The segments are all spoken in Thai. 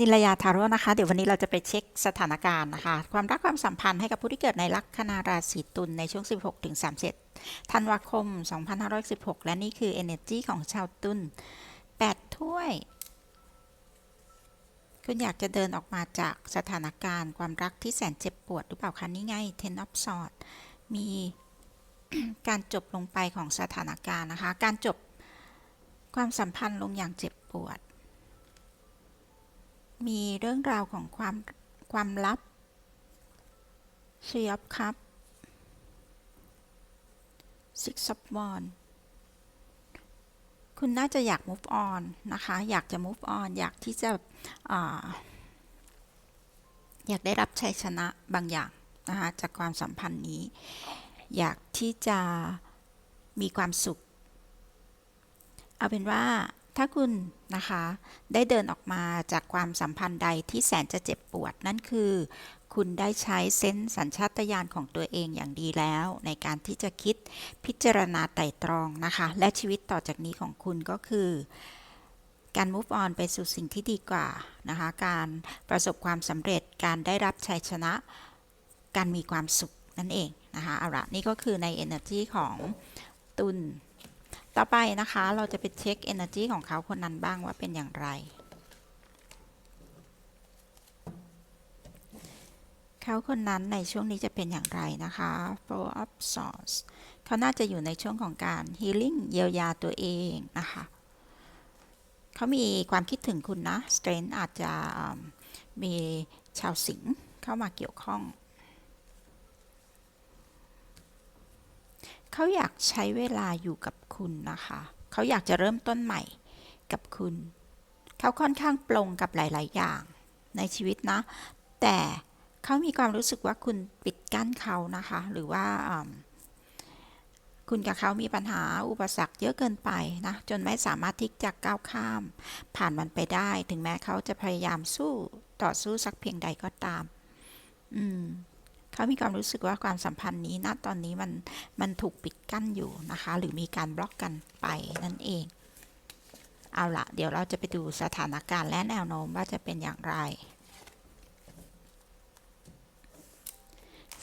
นิลยาทาโร่นะคะ เดี๋ยววันนี้เราจะไปเช็คสถานการณ์นะคะ ความรักความสัมพันธ์ให้กับผู้ที่เกิดในลัคนาราศีตุลในช่วง 16ถึง37ธันวาคม 2516 และนี่คือ energy ของชาวตุล8 ถ้วย คุณอยากจะเดินออกมาจากสถานการณ์ความรักที่แสนเจ็บปวดหรือเปล่าคะนี่ไง ten of swords มีการจบลงไปของสถานการณ์นะคะ การจบความสัมพันธ์ลงอย่างเจ็บปวด มีเรื่องราวของความความลับ Three of Cup Six of Wands คุณน่าจะอยาก move on นะคะ อยากจะ move on อยากที่จะออยากได้รับชัยชนะบางอย่างนะคะจากความสัมพันธ์นี้ อยากที่จะมีความสุข เอาเป็นว่า ถ้าคุณนะคะ ได้เดินออกมาจากความสัมพันธ์ใดที่แสนจะเจ็บปวด นั่นคือ คุณได้ใช้เซนส์สัญชาตญาณของตัวเองอย่างดีแล้ว ในการที่จะคิดพิจารณาไตร่ตรองนะคะ และชีวิตต่อจากนี้ของคุณก็คือการ move on ไปสู่สิ่งที่ดีกว่านะคะ การประสบความสำเร็จ การได้รับชัยชนะ การมีความสุขนั่นเองนะคะเอาละนี่ก็คือใน energy ของตุล ต่อไปนะคะเราจะไปเช็ค energy ของเขาคนนั้นบ้างว่าเป็นอย่างไร เขาคนนั้นในช่วงนี้จะเป็นอย่างไรนะคะ Four of Swords เขาน่าจะอยู่ในช่วงของการ healing เยียวยาตัวเองนะคะ เขามีความคิดถึงคุณนะ Strength อาจจะมมีชาวสิงห์เข้ามาเกี่ยวข้องเขาอยากใช้เวลาอยู่กับ คุณนะคะ เขาอยากจะเริ่มต้นใหม่กับคุณ เขาค่อนข้างปลงกับหลาย ๆ อย่างในชีวิตนะ แต่เขามีความรู้สึกว่าคุณปิดกั้นเขานะคะ หรือว่าคุณกับเขามีปัญหาอุปสรรคเยอะเกินไปนะ จนไม่สามารถที่จะก้าวข้าม ผ่านมันไปได้ ถึงแม้เขาจะพยายามสู้ต่อสู้สักเพียงใดก็ตาม อืม เขามีความรู้สึกว่าความสัมพันธ์นี้ณตอนนี้มันมันถูกปิดกั้นอยู่นะคะ หรือมีการบล็อกกันไปนั่นเอง เอาละเดี๋ยวเราจะไปดูสถานการณ์และแนวโน้มว่าจะเป็นอย่างไร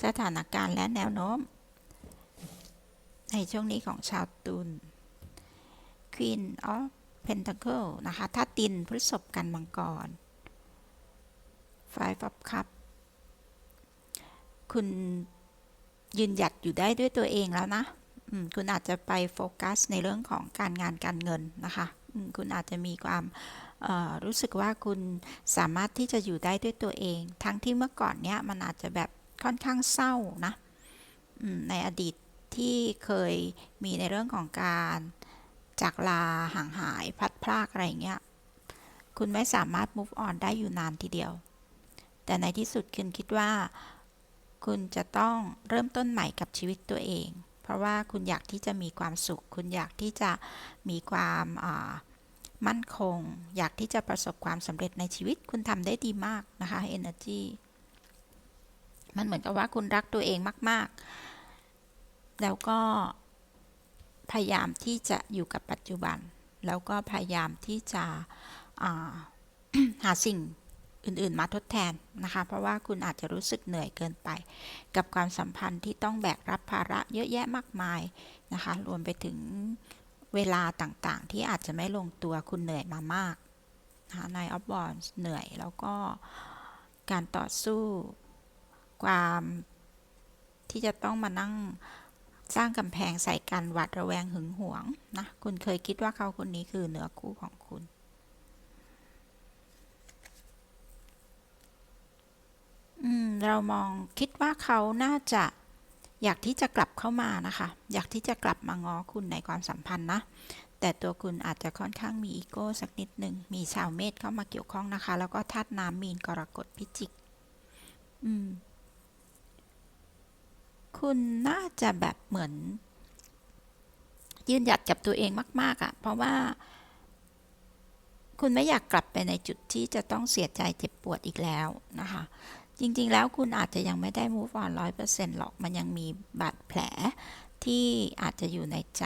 สถานการณ์และแนวโน้ม ในช่วงนี้ของชาวตุล Queen of Pentacle นะคะ ถ้าตินพฤษภกันมังกร Five of Cup คุณยืนหยัดอยู่ได้ด้วยตัวเองแล้วนะคุณอาจจะไปโฟกัสในเรื่องของการงานการเงินนะคะคุณอาจจะมีความรู้สึกว่าคุณสามารถที่จะอยู่ได้ด้วยตัวเอง ทั้งที่เมื่อก่อนเนี้ยมันอาจจะแบบค่อนข้างเศร้านะในอดีตที่เคยมีในเรื่องของการจากลาห่างหายพัดพรากอะไรเงี้ย คุณไม่สามารถ move on ได้อยู่นานทีเดียว แต่ในที่สุดคุณคิดว่า คุณจะต้องเริ่มต้นใหม่กับชีวิตตัวเอง เพราะว่าคุณอยากที่จะมีความสุข คุณอยากที่จะมีความมั่นคง อยากที่จะประสบความสำเร็จในชีวิต คุณทำได้ดีมากนะคะ energy มันเหมือนกับว่าคุณรักตัวเองมาก ๆ แล้วก็พยายามที่จะอยู่กับปัจจุบัน แล้วก็พยายามที่จะาหาสิ่ง อื่นๆ มาทดแทนนะคะ เพราะว่าคุณอาจจะรู้สึกเหนื่อยเกินไป กับความสัมพันธ์ที่ต้องแบกรับภาระเยอะแยะมากมายนะคะ รวมไปถึงเวลาต่างๆ ที่อาจจะไม่ลงตัวคุณเหนื่อยมามากนะคะนายออฟบอลเหนื่อยแล้วก็การต่อสู้ความที่จะต้องมานั่งสร้างกำแพงใส่กันหวัดระแวงหึงหวงนะ คุณเคยคิดว่าเขาคนนี้คือเหนือคู่ของคุณ อืม เรามองคิดว่าเขาน่าจะอยากที่จะกลับเข้ามานะคะ อยากที่จะกลับมาง้อคุณในความสัมพันธ์นะ แต่ตัวคุณอาจจะค่อนข้างมีอีโก้สักนิดหนึ่ง มีชาวเมษเข้ามาเกี่ยวข้องนะคะ แล้วก็ธาตุน้ำมีนกรกฎพิจิก อืม คุณน่าจะแบบเหมือน ยืนหยัดกับตัวเองมาก ๆอะ่ะ เพราะว่า คุณไม่อยากกลับไปในจุดที่จะต้องเสียใจเจ็บปวดอีกแล้วนะคะ จริงๆ แล้วคุณอาจจะยังไม่ได้ move on ร้อยเปอร์เซ็นต์หรอก มันยังมีบาดแผลที่อาจจะอยู่ในใจ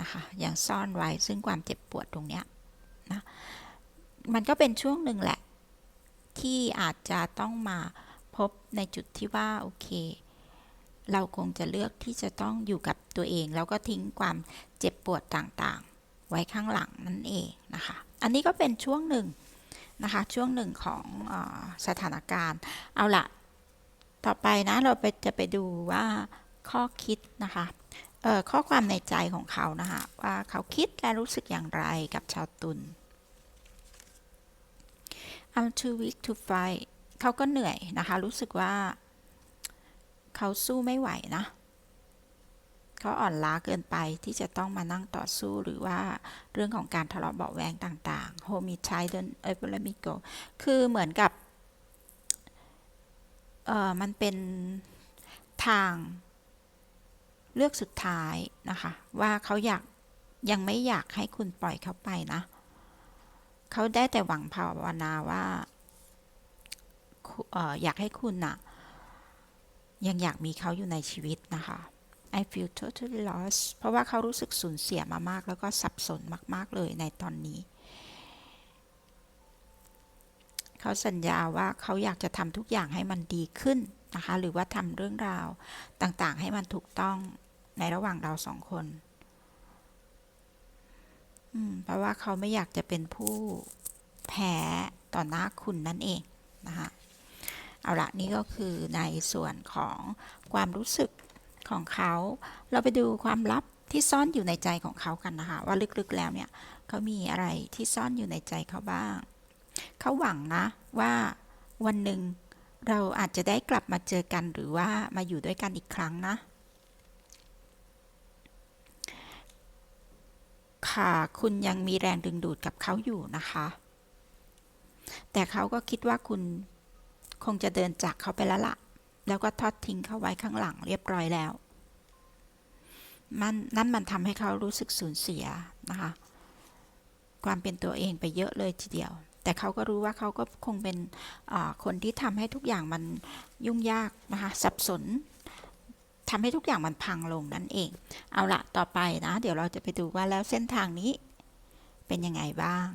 นะคะ ยังซ่อนไว้ซึ่งความเจ็บปวดตรงเนี้ยนะ มันก็เป็นช่วงหนึ่งแหละ ที่อาจจะต้องมาพบในจุดที่ว่า โอเค เราคงจะเลือกที่จะต้องอยู่กับตัวเอง แล้วก็ทิ้งความเจ็บปวดต่างๆ ไว้ข้างหลังนั่นเองนะคะ อันนี้ก็เป็นช่วงหนึ่ง นะคะช่วงหนึ่งของอสถานการณ์ เอาละต่อไปนะเราไปจะไปดูว่าข้อคิดนะคะข้อความในใจของเขานะคะว่าเขาคิดและรู้สึกอย่างไรกับชาวตุล I'm too weak to fight เขาก็เหนื่อยนะคะ รู้สึกว่า เขาสู้ไม่ไหวนะ เขาอ่อนล้าเกินไปที่จะต้องมานั่งต่อสู้หรือว่าเรื่องของการทะเลาะเบาแวงต่างๆ h o m i c i d e เอ p o l e m i c o คือเหมือนกับเอ่อมันเป็นทางเลือกสุดท้ายนะคะ ว่าเขาอยากยังไม่อยากให้คุณปล่อยเขาไปนะ เขาได้แต่หวังภาวนาว่าอยากให้คุณนะยังอยากมีเขาอยู่ในชีวิตนะคะ I feel totally lost เพราะว่าเขารู้สึกสูญเสียมามาก แล้วก็สับสนมาก ๆ เลยในตอนนี้ เขาสัญญาว่าเขาอยากจะทำทุกอย่างให้มันดีขึ้นนะคะ หรือว่าทำเรื่องราวต่างๆ ให้มันถูกต้องในระหว่างเราสองคน เพราะว่าเขาไม่อยากจะเป็นผู้แพ้ต่อหน้าคุณนั่นเองนะคะ เอาละนี่ก็คือในส่วนของความรู้สึก ของเขา เราไปดูความลับที่ซ่อนอยู่ในใจของเขากันนะคะ ว่าลึกๆแล้วเนี่ยเขามีอะไรที่ซ่อนอยู่ในใจเขาบ้าง เขาหวังนะว่าวันหนึ่งเราอาจจะได้กลับมาเจอกันหรือว่ามาอยู่ด้วยกันอีกครั้งนะ ค่ะคุณยังมีแรงดึงดูดกับเขาอยู่นะคะ แต่เขาก็คิดว่าคุณคงจะเดินจากเขาไปแล้วละ แล้วก็ทอดทิ้งเขาไว้ข้างหลังเรียบร้อยแล้วมันนั่นมันทำให้เขารู้สึกสูญเสียนะคะ ความเป็นตัวเองไปเยอะเลยทีเดียว แต่เขาก็รู้ว่าเขาก็คงเป็นคนที่ทำให้ทุกอย่างมันยุ่งยากนะคะสับสนทำให้ทุกอย่างมันพังลงนั่นเอง เอาละต่อไปนะ เดี๋ยวเราจะไปดูว่าแล้วเส้นทางนี้เป็นยังไงบ้าง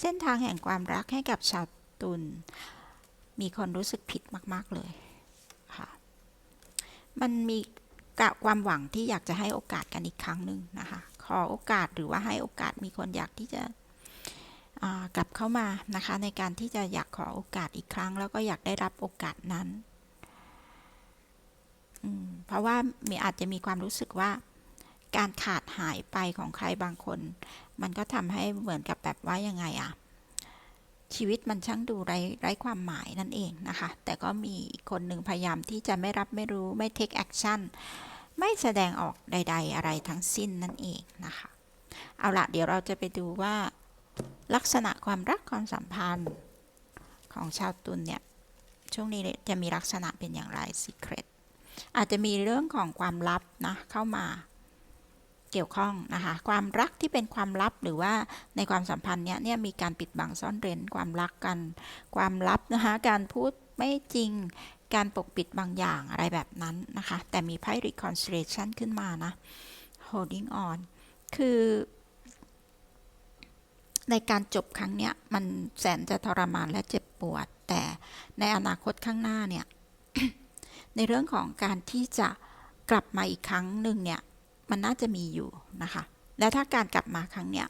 เส้นทางแห่งความรักให้กับชาวตุลมีคนรู้สึกผิดมาก ๆ เลย มันมีกะความหวังที่อยากจะให้โอกาสกันอีกครั้งหนึ่งนะคะ ขอโอกาสหรือว่าให้โอกาสมีคนอยากที่จะกลับเข้ามานะคะ ในการที่จะอยากขอโอกาสอีกครั้ง แล้วก็อยากได้รับโอกาสนั้นเพราะว่ามีอาจจะมีความรู้สึกว่า การขาดหายไปของใครบางคน มันก็ทำให้เหมือนกับแบบว่ายังไงอะ ชีวิตมันช่างดูไร้ไร้ความหมายนั่นเองนะคะ แต่ก็มีอีกคนหนึ่งพยายามที่จะไม่รับไม่รู้ไม่ take action ไม่แสดงออกใด ๆ อะไรทั้งสิ้นนั่นเองนะคะ เอาละเดี๋ยวเราจะไปดูว่า ลักษณะความรักความสัมพันธ์ของชาวตุลเนี่ย ช่วงนี้จะมีลักษณะเป็นอย่างไร secret อาจจะมีเรื่องของความลับนะเข้ามา เกี่ยวข้องนะคะความรักที่เป็นความลับหรือว่าในความสัมพันธ์เนี้ยเนี่ยมีการปิดบังซ่อนเร้นความรักกัน ความลับนะคะการพูดไม่จริงการปกปิดบางอย่างอะไรแบบนั้นนะคะ แต่มีไพ่ reconciliation ขึ้นมานะ holding on คือ ในการจบครั้งเนี้ย มันแสนจะทรมานและเจ็บปวด แต่ในอนาคตข้างหน้าเนี่ย ในเรื่องของการที่จะกลับมาอีกครั้งหนึ่งเนี่ย มันน่าจะมีอยู่นะคะ และถ้าการกลับมาครั้งเนี้ย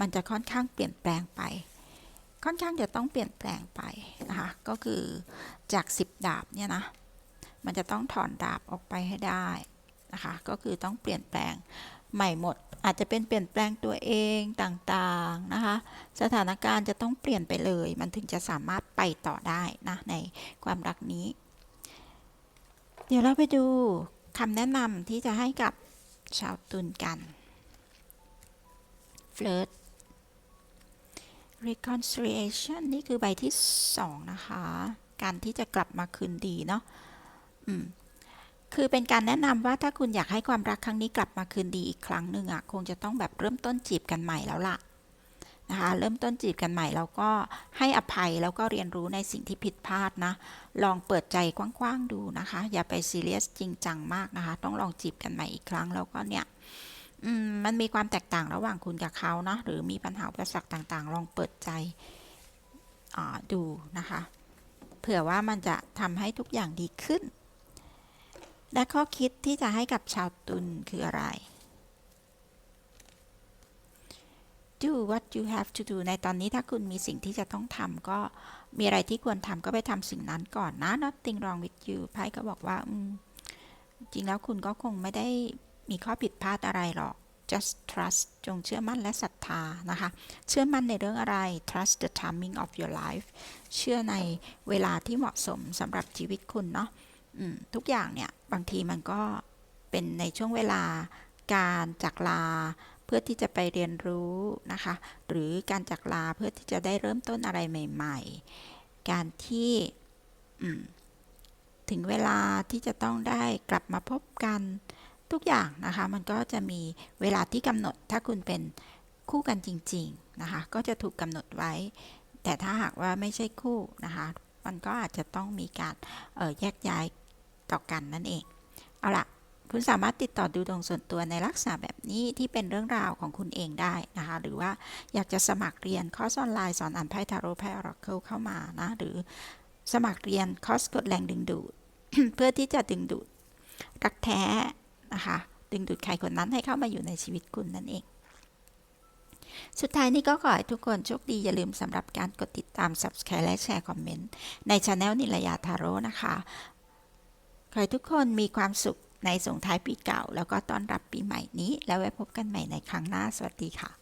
มันจะค่อนข้างเปลี่ยนแปลงไป ค่อนข้างจะต้องเปลี่ยนแปลงไปนะคะ ก็คือจากสิบดาบเนี่ยนะ มันจะต้องถอนดาบออกไปให้ได้นะคะ ก็คือต้องเปลี่ยนแปลงใหม่หมด อาจจะเป็นเปลี่ยนแปลงตัวเองต่างๆนะคะ สถานการณ์จะต้องเปลี่ยนไปเลย มันถึงจะสามารถไปต่อได้นะในความรักนี้ เดี๋ยวเราไปดูคำแนะนำที่จะให้กับ ชาวตุลกัน flirt reconciliation นี่คือใบที่สองนะคะ การที่จะกลับมาคืนดีเนาะอืมคือเป็นการแนะนำว่าถ้าคุณอยากให้ความรักครั้งนี้กลับมาคืนดีอีกครั้งหนึ่งอะ่ะ คงจะต้องแบบเริ่มต้นจีบกันใหม่แล้วล่ะ นะคะเริ่มต้นจีบกันใหม่แล้วก็ให้อภัยแล้วก็เรียนรู้ในสิ่งที่ผิดพลาดนะ ลองเปิดใจกว้างๆดูนะคะ อย่าไปซีเรียสจริงจังมากนะคะ ต้องลองจีบกันใหม่อีกครั้งแล้วก็เนี่ยมันมีความแตกต่างระหว่างคุณกับเขานะหรือมีปัญหาอุปสรรคต่างๆ ลองเปิดใจดูนะคะ เผื่อว่ามันจะทำให้ทุกอย่างดีขึ้น และข้อคิดที่จะให้กับชาวตุลคืออะไร do what you have to do ในตอนนี้ถ้าคุณมีสิ่งที่จะต้องทำก็มีอะไรที่ควรทำก็ไปทำสิ่งนั้นก่อนนะ nothing wrong with you ไพ่ก็บอกว่าจริงแล้วคุณก็คงไม่ได้มีข้อผิดพลาดอะไรหรอก just trust จงเชื่อมั่นและศรัทธานะคะ เชื่อมั่นในเรื่องอะไร trust the timing of your life เชื่อในเวลาที่เหมาะสมสำหรับชีวิตคุณเนาะทุกอย่างเนี่ย บางทีมันก็เป็นในช่วงเวลาการจากลา พื่อที่จะไปเรียนรู้นะคะ หรือการจากลาเพื่อที่จะได้เริ่มต้นอะไรใหม่ ๆ การที่ถึงเวลาที่จะต้องได้กลับมาพบกันทุกอย่างนะคะ มันก็จะมีเวลาที่กำหนดถ้าคุณเป็นคู่กันจริง ๆ นะคะ ก็จะถูกกำหนดไว้ แต่ถ้าหากว่าไม่ใช่คู่นะคะ มันก็อาจจะต้องมีการออแยกย้ายต่อกันนั่นเอง เอาล่ะ คุณสามารถติดต่อดูดวงส่วนตัวในลักษณะแบบนี้ที่เป็นเรื่องราวของคุณเองได้นะคะ หรือว่าอยากจะสมัครเรียนคอร์สออนไลน์สอนอ่านไพ่ทาโร่ไพ่ออราเคิลเข้ามานะ หรือสมัครเรียนคอร์สกดแรงดึงดูด เพื่อที่จะดึงดูดรักแท้นะคะ ดึงดูดใครคนนั้นให้เข้ามาอยู่ในชีวิตคุณนั่นเองสุดท้ายนี้ก็ขอให้ทุกคนโชคดีอย่าลืมสำหรับการกดติดตาม Subscribe และแชร์คอมเมนต์ในช anel นิลยาทาโร่นะคะ ขอให้ทุกคนมีความสุข ในส่งท้ายปีเก่า แล้วก็ต้อนรับปีใหม่นี้ แล้วไว้พบกันใหม่ในครั้งหน้า สวัสดีค่ะ